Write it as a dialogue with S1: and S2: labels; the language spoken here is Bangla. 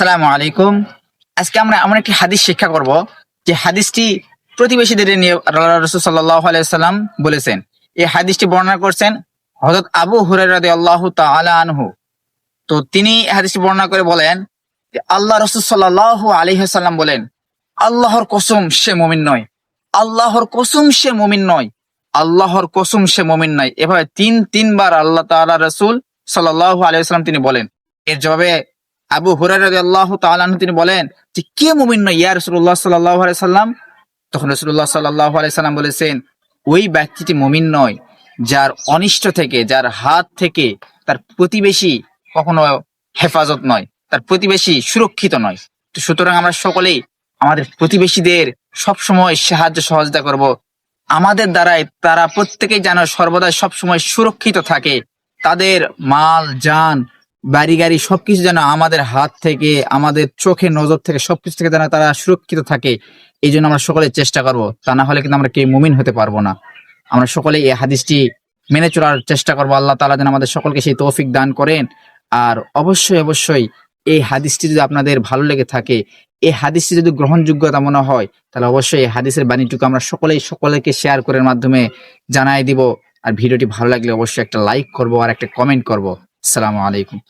S1: আসসালামু আলাইকুম। আজকে আমরা এমন একটি হাদিস শিক্ষা করব যে হাদিসটি প্রতিবেশীদের নিয়ে রসুল সাল্লাহ আলাইসাল্লাম বলেছেন। এই হাদিসটি বর্ণনা করছেন হজরত আবু হুরাইরাদি আল্লাহ তাআলা আনহু। তো তিনি হাদিসটি বর্ণনা করে বলেন যে আল্লাহ রসুল সাল্লাহ আলাইসাল্লাম বলেন, আল্লাহর কসম সে মমিন নয়। আল্লাহর কসম সে মমিন নয়। আল্লাহর কসম সে মমিন নয়। এভাবে তিন তিনবার আল্লাহ তাআলা রসুল সাল্লাহ আলাইসাল্লাম তিনি বলেন। এর জবাবে আবু হুরার আল্লাহ তিনি বলেন যে, কে মুমিন নয়? ইয়া রসুল্লাহ সাল্লাহ সাল্লাম। তখন রসুল্লাহ সাল্লাহ সাল্লাম বলেছেন, ওই ব্যক্তিটি মুমিন নয়, যার অনিষ্ট থেকে, যার হাত থেকে তার প্রতিবেশী কখনো হেফাজত নয়, তার প্রতিবেশী সুরক্ষিত নয়। তো সুতরাং আমরা সকলেই আমাদের প্রতিবেশীদের সবসময় সাহায্য সহযোগিতা করব। আমাদের দ্বারাই তারা প্রত্যেকেই যেন সর্বদা সবসময় সুরক্ষিত থাকে। তাদের মাল, যান বাড়ি, গাড়ি সবকিছু যেন আমাদের হাত থেকে, আমাদের চোখে নজর থেকে সবকিছু থেকে যেন তারা সুরক্ষিত থাকে, এই জন্য আমরা সকলে চেষ্টা করব। তা না হলে কিন্তু আমরা কেউ মুমিন হতে পারব না। আমরা সকলে এই হাদিসটি মেনে চলার চেষ্টা করব। আল্লাহ তালা যেন আমাদের সকলকে সেই তৌফিক দান করেন। আর অবশ্যই অবশ্যই এই হাদিসটি যদি আপনাদের ভালো লেগে থাকে, এই হাদিসটি যদি গ্রহণযোগ্যতা মনে হয়, তাহলে অবশ্যই এই হাদিসের বাণীটুকু আমরা সকলেই, সকলেকে শেয়ার করার মাধ্যমে জানাই দিব। আর ভিডিওটি ভালো লাগলে অবশ্যই একটা লাইক করব আর একটা কমেন্ট করব। আসসালামু আলাইকুম।